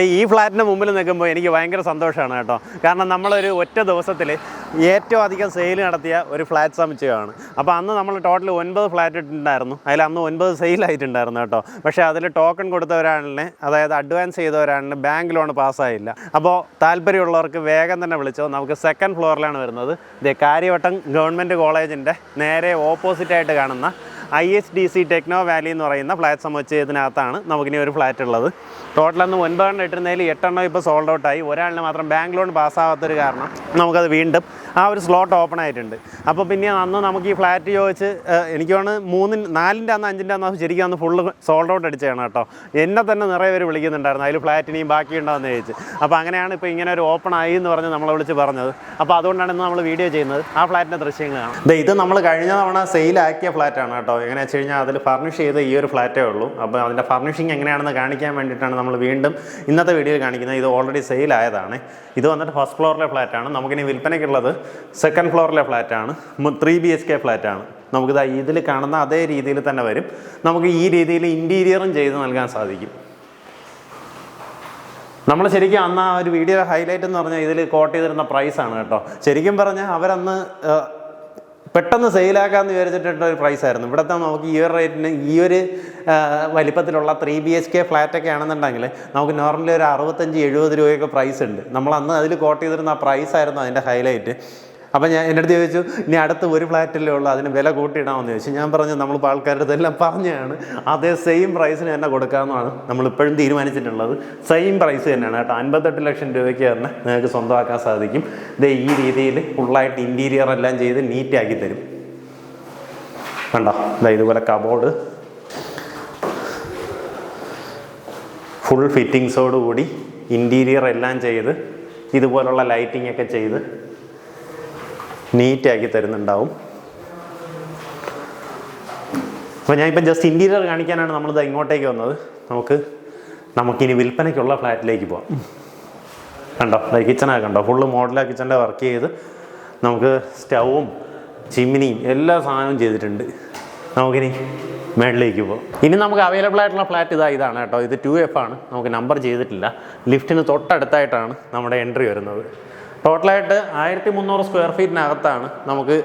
ഈ ഫ്ലാറ്റിന് മുമ്പിൽ നിൽക്കുമ്പോൾ എനിക്ക് ഭയങ്കര സന്തോഷമാണ് കേട്ടോ. കാരണം നമ്മളൊരു ഒറ്റ ദിവസത്തിൽ ഏറ്റവും അധികം സെയിൽ നടത്തിയ ഒരു ഫ്ലാറ്റ് സമുച്ചയമാണ്. അപ്പോൾ അന്ന് നമ്മൾ ടോട്ടൽ ഒൻപത് ഫ്ലാറ്റ് ഇട്ടിട്ടുണ്ടായിരുന്നു. അതിൽ അന്ന് ഒൻപത് സെയിലായിട്ടുണ്ടായിരുന്നു കേട്ടോ. പക്ഷേ അതിൽ ടോക്കൺ കൊടുത്തവരാണിന് അതായത് അഡ്വാൻസ് ചെയ്തവരാണെന്ന് ബാങ്ക് ലോൺ പാസ്സായില്ല അപ്പോൾ താല്പര്യമുള്ളവർക്ക് വേഗം തന്നെ വിളിച്ചോ. നമുക്ക് സെക്കൻഡ് ഫ്ലോറിലാണ് വരുന്നത്. ഇത് കാര്യവട്ടം ഗവൺമെന്റ് കോളേജിന്റെ നേരെ ഓപ്പോസിറ്റായിട്ട് കാണുന്ന I S D C techno valley എന്ന് പറയുന്ന ഫ്ലാറ്റ് സമുച്ചയത്തിനകത്താണ് നമുക്കിനി ഒരു ഫ്ലാറ്റ് ഉള്ളത്. ടോട്ടൽ അന്ന് ഒൻപതെണ്ണം ഇട്ടിരുന്നതിൽ എട്ടെണ്ണം ഇപ്പോൾ സോൾഡ് ഔട്ടായി ഒരാളിന് മാത്രം ബാങ്ക് ലോൺ പാസ്സാവാത്തൊരു കാരണം നമുക്കത് വീണ്ടും ആ ഒരു സ്ലോട്ട് ഓപ്പൺ ആയിട്ടുണ്ട്. അപ്പോൾ പിന്നെ അന്ന് നമുക്ക് ഈ ഫ്ലാറ്റ് ചോദിച്ച് എനിക്ക് വേണമെങ്കിൽ മൂന്നിന് നാലിന്റെ അന്ന് അഞ്ചിന്റെ അന്ന് ശരിക്കും അന്ന് ഫുള്ള് സോൾഡ് ഔട്ട് അടിച്ചതാണ് കേട്ടോ. എന്നെ തന്നെ നിറയെ പേര് വിളിക്കുന്നുണ്ടായിരുന്നു. അതിൽ ഫ്ലാറ്റ് ഇനിയും ബാക്കി ഉണ്ടോയെന്ന് ചോദിച്ച്. അപ്പോൾ അങ്ങനെയാണ് ഇപ്പോൾ ഇങ്ങനെ ഒരു ഓപ്പൺ ആയി എന്ന് പറഞ്ഞ് നമ്മളെ വിളിച്ച് പറഞ്ഞത്. അപ്പോൾ അതുകൊണ്ടാണ് ഇന്ന് നമ്മൾ വീഡിയോ ചെയ്യുന്നത്. ആ ഫ്ലാറ്റിന്റെ ദൃശ്യങ്ങളാണ് ഇത് നമ്മൾ കഴിഞ്ഞ തവണ സെയിലാക്കിയ ഫ്ലാറ്റാണ് കേട്ടോ. എങ്ങനെയാ വെച്ച് കഴിഞ്ഞാൽ അതിൽ ഫർണിഷ് ചെയ്ത ഈ ഒരു ഫ്ലാറ്റേ ഉള്ളൂ. അപ്പോൾ അതിന്റെ ഫർണിഷിങ് എങ്ങനെയാണെന്ന് കാണിക്കാൻ വേണ്ടിയിട്ടാണ് നമ്മൾ വീണ്ടും ഇന്നത്തെ വീഡിയോയിൽ കാണിക്കുന്നത്. ഇത് ഓൾറെഡി സെയിലായതാണ് ഇത് വന്നിട്ട് ഫസ്റ്റ് ഫ്ലോറിലെ ഫ്ലാറ്റാണ് നമുക്കിനി വിൽപ്പനയ്ക്കുള്ളത് സെക്കൻഡ് ഫ്ലോറിലെ ഫ്ലാറ്റാണ്. ത്രീ ബി എച്ച് കെ ഫ്ലാറ്റാണ്. നമുക്കിത് ഇതിൽ കാണുന്ന അതേ രീതിയിൽ തന്നെ വരും. നമുക്ക് ഈ രീതിയിൽ ഇന്റീരിയറും ചെയ്ത് നൽകാൻ സാധിക്കും. നമ്മൾ ശരിക്കും അന്ന് ആ ഒരു വീഡിയോ ഹൈലൈറ്റ് എന്ന് പറഞ്ഞാൽ ഇതിൽ കോട്ട് ചെയ്തിരുന്ന പ്രൈസാണ് കേട്ടോ. ശരിക്കും പറഞ്ഞാൽ അവരന്ന് പെട്ടെന്ന് സെയിലാക്കാമെന്ന് വിചാരിച്ചിട്ടുള്ള ഒരു പ്രൈസ് ആയിരുന്നു. ഇവിടുത്തെ നമുക്ക് ഈ ഒരു റേറ്റിന് ഈ ഒരു വലിപ്പത്തിലുള്ള ത്രീ ബി എച്ച് കെ ഫ്ലാറ്റൊക്കെ ആണെന്നുണ്ടെങ്കിൽ നമുക്ക് നോർമലി ഒരു അറുപത്തഞ്ച് എഴുപത് രൂപയൊക്കെ പ്രൈസ് ഉണ്ട്. നമ്മൾ അന്ന് അതിൽ കോട്ട് ചെയ്തിരുന്ന ആ പ്രൈസ് ആയിരുന്നു അതിന്റെ ഹൈലൈറ്റ് അപ്പം ഞാൻ എന്റെ അടുത്ത് ചോദിച്ചു ഇനി അടുത്ത ഒരു ഫ്ലാറ്റിലേ ഉള്ളൂ അതിന് വില കൂട്ടിയിടാമെന്ന് ചോദിച്ചു. ഞാൻ പറഞ്ഞു നമ്മളിപ്പോൾ ആൾക്കാരുടെ ഇതെല്ലാം പറഞ്ഞാണ്. അതേ സെയിം പ്രൈസിന് തന്നെ കൊടുക്കാമെന്നാണ് നമ്മളിപ്പോഴും തീരുമാനിച്ചിട്ടുള്ളത് സെയിം പ്രൈസ് തന്നെയാണ് കേട്ടോ. അൻപത്തെട്ട് ലക്ഷം രൂപയ്ക്ക് തന്നെ നിങ്ങൾക്ക് സ്വന്തമാക്കാൻ സാധിക്കും. ഇത് ഈ രീതിയിൽ ഫുള്ളായിട്ട് ഇന്റീരിയർ എല്ലാം ചെയ്ത് നീറ്റാക്കി തരും. കണ്ടോ? ഇതാ ഇതുപോലെ കബോർഡ് ഫുൾ ഫിറ്റിങ്സോടുകൂടി ഇന്റീരിയർ എല്ലാം ചെയ്ത് ഇതുപോലുള്ള ലൈറ്റിംഗ് ഒക്കെ ചെയ്ത് നീറ്റാക്കി തരുന്നുണ്ടാവും. അപ്പോൾ ഞാനിപ്പോൾ ജസ്റ്റ് ഇന്റീരിയർ കാണിക്കാനാണ് നമ്മളിത് ഇങ്ങോട്ടേക്ക് വന്നത്. നമുക്ക് നമുക്കിനി വിൽപ്പനയ്ക്കുള്ള ഫ്ലാറ്റിലേക്ക് പോവാം. കണ്ടോ? കിച്ചണൊക്കെ കണ്ടോ? ഫുള്ള് മോഡലാ കിച്ചണിന്റെ വർക്ക് ചെയ്ത് നമുക്ക് സ്റ്റൗവും ചിമ്മിനിയും എല്ലാ സാധനവും ചെയ്തിട്ടുണ്ട്. നമുക്കിനി മേളിലേക്ക് പോകാം ഇനി നമുക്ക് അവൈലബിൾ ആയിട്ടുള്ള ഫ്ലാറ്റ് ഇതാ ഇതാണ് കേട്ടോ. ഇത് ടു എഫ് ആണ്. നമുക്ക് നമ്പർ ചെയ്തിട്ടില്ല. ലിഫ്റ്റിന് തൊട്ടടുത്തായിട്ടാണ് നമ്മുടെ എൻട്രി വരുന്നത്. ടോട്ടലായിട്ട് ആയിരത്തി മുന്നൂറ് സ്ക്വയർ ഫീറ്റിനകത്താണ് നമുക്ക്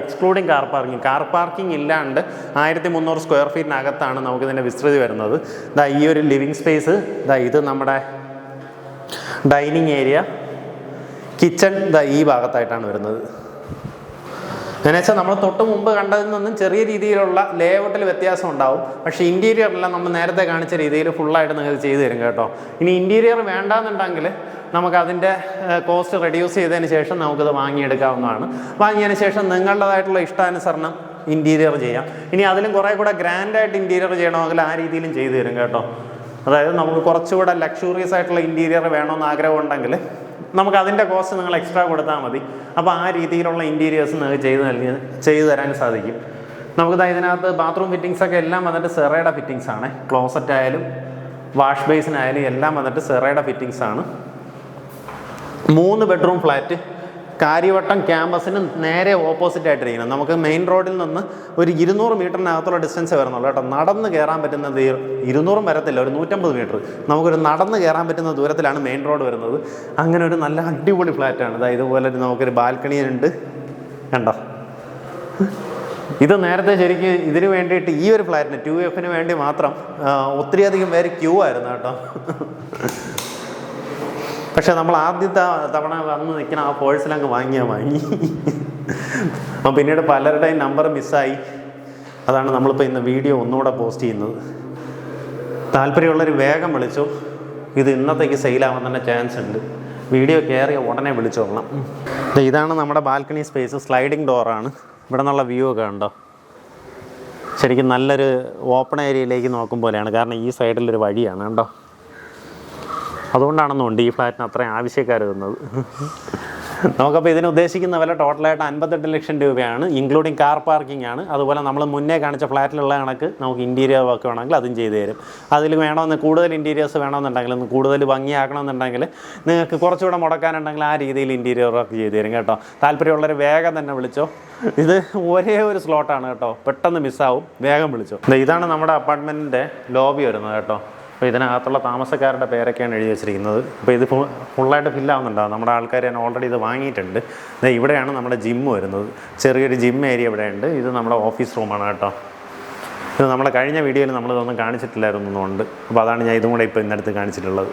excluding car parking car parking ഇല്ലാണ്ട് ആയിരത്തി മുന്നൂറ് സ്ക്വയർ ഫീറ്റിനകത്താണ് നമുക്കിതിന്റെ വിസ്തൃതി വരുന്നത്. ദാ ഈ ഒരു ലിവിങ് സ്പേസ് ദാ ഇത് നമ്മുടെ ഡൈനിങ് ഏരിയ. കിച്ചൺ ദാ ഈ ഭാഗത്തായിട്ടാണ് വരുന്നത്. എന്നുവെച്ചാൽ നമ്മൾ തൊട്ട് മുമ്പ് കണ്ടതിൽ നിന്നും ചെറിയ രീതിയിലുള്ള ലേഔട്ടിൽ വ്യത്യാസം ഉണ്ടാവും. പക്ഷേ ഇന്റീരിയറെല്ലാം നമ്മൾ നേരത്തെ കാണിച്ച രീതിയിൽ ഫുള്ളായിട്ട് നിങ്ങൾക്ക് ചെയ്തു തരും കേട്ടോ. ഇനി ഇന്റീരിയർ വേണ്ടാന്നുണ്ടെങ്കിൽ നമുക്ക് അതിന്റെ കോസ്റ്റ് റെഡ്യൂസ് ചെയ്തതിന് ശേഷം നമുക്കത് വാങ്ങിയെടുക്കാവുന്നതാണ്. വാങ്ങിയതിന് ശേഷം നിങ്ങളുടേതായിട്ടുള്ള ഇഷ്ടാനുസരണം ഇന്റീരിയർ ചെയ്യാം. ഇനി അതിലും കുറേ കൂടെ ഗ്രാൻഡായിട്ട് ഇന്റീരിയർ ചെയ്യണമെങ്കിൽ ആ രീതിയിലും ചെയ്തു തരും കേട്ടോ. അതായത് നമുക്ക് കുറച്ചുകൂടെ ലക്ഷൂറിയസ് ആയിട്ടുള്ള ഇന്റീരിയർ വേണമെന്ന് ആഗ്രഹം ഉണ്ടെങ്കിൽ നമുക്ക് അതിന്റെ കോസ്റ്റ് നിങ്ങൾ എക്സ്ട്രാ കൊടുത്താൽ മതി. അപ്പോൾ ആ രീതിയിലുള്ള ഇന്റീരിയേഴ്സ് നിങ്ങൾക്ക് ചെയ്ത് നൽകി ചെയ്തു തരാൻ സാധിക്കും. നമുക്ക് ഇതിനകത്ത് ബാത്റൂം ഫിറ്റിങ്സ് ഒക്കെ എല്ലാം വന്നിട്ട് സെറയുടെ ഫിറ്റിങ്സ് ആണ്. ക്ലോസറ്റ് ആയാലും വാഷ് ബേസിനായാലും എല്ലാം വന്നിട്ട് സെറയുടെ ഫിറ്റിങ്സ് ആണ്. മൂന്ന് ബെഡ്റൂം ഫ്ലാറ്റ് കാര്യവട്ടം ക്യാമ്പസിന് നേരെ ഓപ്പോസിറ്റ് ആയിട്ടിരിക്കണം നമുക്ക് മെയിൻ റോഡിൽ നിന്ന് ഒരു ഇരുന്നൂറ് മീറ്ററിനകത്തുള്ള ഡിസ്റ്റൻസ് വരുന്നുള്ളൂ കേട്ടോ. നടന്ന് കയറാൻ പറ്റുന്ന ഇരുന്നൂറും വരത്തില്ല ഒരു നൂറ്റമ്പത് മീറ്റർ. നമുക്കൊരു നടന്ന് കയറാൻ പറ്റുന്ന ദൂരത്തിലാണ് മെയിൻ റോഡ് വരുന്നത്. അങ്ങനെ ഒരു നല്ല അടിപൊളി ഫ്ലാറ്റാണ് ഇതാ ഇതുപോലെ നമുക്കൊരു ബാൽക്കണിയുണ്ട് കണ്ടോ? ഇത് നേരത്തെ ശരിക്കും ഇതിന് വേണ്ടിയിട്ട് ഈ ഒരു ഫ്ലാറ്റിന് ടു എഫിന് വേണ്ടി മാത്രം ഒത്തിരിയധികം പേര് ക്യൂ ആയിരുന്നു കേട്ടോ. പക്ഷെ നമ്മൾ ആദ്യത്തെ തവണ വന്ന് നിൽക്കുന്ന ആ പേഴ്സിലങ്ങ് വാങ്ങിയാൽ വാങ്ങി. അപ്പം പിന്നീട് പലരുടെയും നമ്പർ മിസ്സായി അതാണ് നമ്മളിപ്പോൾ ഇന്ന് വീഡിയോ ഒന്നുകൂടെ പോസ്റ്റ് ചെയ്യുന്നത്. താല്പര്യമുള്ളൊരു വേഗം വിളിച്ചു. ഇത് ഇന്നത്തേക്ക് സെയിലാവാൻ തന്നെ ചാൻസ് ഉണ്ട്. വീഡിയോ കയറിയ ഉടനെ വിളിച്ചോളണം. ഇതാണ് നമ്മുടെ ബാൽക്കണി സ്പേസ് സ്ലൈഡിങ് ഡോറാണ് ഇവിടെ നിന്നുള്ള വ്യൂ ഒക്കെ ഉണ്ടോ ശരിക്കും നല്ലൊരു ഓപ്പൺ ഏരിയയിലേക്ക് നോക്കും പോലെയാണ്. കാരണം ഈ സൈഡിലൊരു വഴിയാണ് കണ്ടോ? അതുകൊണ്ടാണെന്നുണ്ട് ഈ ഫ്ലാറ്റിന് അത്രയും ആവശ്യക്കാർ തന്നത്. നമുക്കപ്പോൾ ഇതിന് ഉദ്ദേശിക്കുന്ന വില ടോട്ടലായിട്ട് അൻപത്തെട്ട് ലക്ഷം രൂപയാണ് ഇൻക്ലൂഡിങ് കാർ പാർക്കിംഗ് ആണ്. അതുപോലെ നമ്മൾ മുന്നേ കാണിച്ച ഫ്ലാറ്റിലുള്ള കണക്ക് നമുക്ക് ഇന്റീരിയർ വർക്ക് വേണമെങ്കിൽ അതും ചെയ്തു തരും. അതിൽ വേണമെന്ന് കൂടുതൽ ഇന്റീരിയേഴ്സ് വേണമെന്നുണ്ടെങ്കിൽ ഒന്ന് കൂടുതൽ ഭംഗിയാക്കണമെന്നുണ്ടെങ്കിൽ നിങ്ങൾക്ക് കുറച്ചുകൂടെ മുടക്കാനുണ്ടെങ്കിൽ ആ രീതിയിൽ ഇന്റീരിയർ വർക്ക് ചെയ്തു തരും കേട്ടോ. താല്പര്യമുള്ളവർ വേഗം തന്നെ വിളിച്ചോ. ഇത് ഒരേ ഒരു സ്ലോട്ടാണ് കേട്ടോ. പെട്ടെന്ന് മിസ്സാവും വേഗം വിളിച്ചോ. ഇതാണ് നമ്മുടെ അപ്പാർട്ട്മെന്റിന്റെ ലോബി വരുന്നത് കേട്ടോ. അപ്പോൾ ഇതിനകത്തുള്ള താമസക്കാരുടെ പേരൊക്കെയാണ് എഴുതി വെച്ചിരിക്കുന്നത്. അപ്പോൾ ഇത് ഫുള്ളായിട്ട് ഫില്ലാവുന്നുണ്ടോ നമ്മുടെ ആൾക്കാർ തന്നെ ഓൾറെഡി ഇത് വാങ്ങിയിട്ടുണ്ട്. ഇവിടെയാണ് നമ്മുടെ ജിം വരുന്നത്. ചെറിയൊരു ജിം ഏരിയ ഇവിടെയുണ്ട്. ഇത് നമ്മുടെ ഓഫീസ് റൂമാണ് കേട്ടോ. ഇത് നമ്മുടെ കഴിഞ്ഞ വീഡിയോയിൽ നമ്മളിതൊന്നും കാണിച്ചിട്ടില്ലായിരുന്നു എന്നുണ്ട് അപ്പോൾ അതാണ് ഞാൻ ഇതും കൂടെ ഇപ്പോൾ ഇന്നടുത്ത് കാണിച്ചിട്ടുള്ളത്.